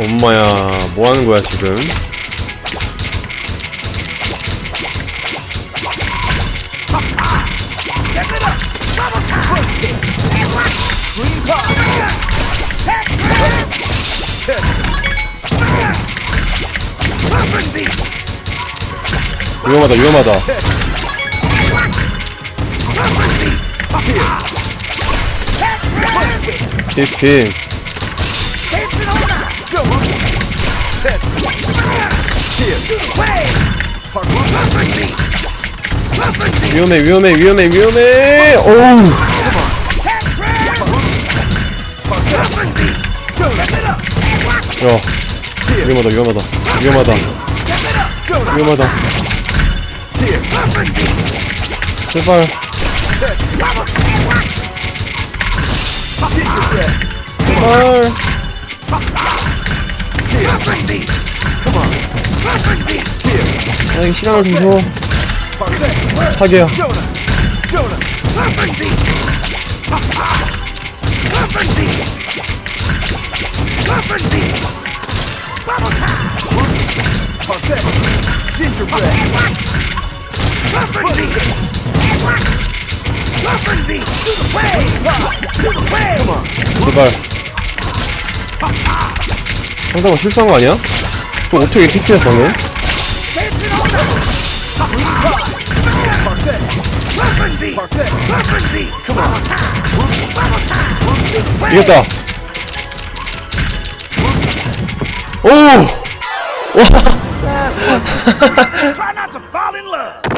엄마야 뭐 하는 거야 지금? 위험하다 위험하다. 케이스팅 위험해 위험해 위험해 위험해. 오우. 야 위험하다 위험하다. 위험하다. 위험하다. 제발. 제발 아 시간을 좀 줘. 사기야 제발 상당히 실수한 거 아니야? 또 어떻게 키스했어 방금? 이겼다 오! Love.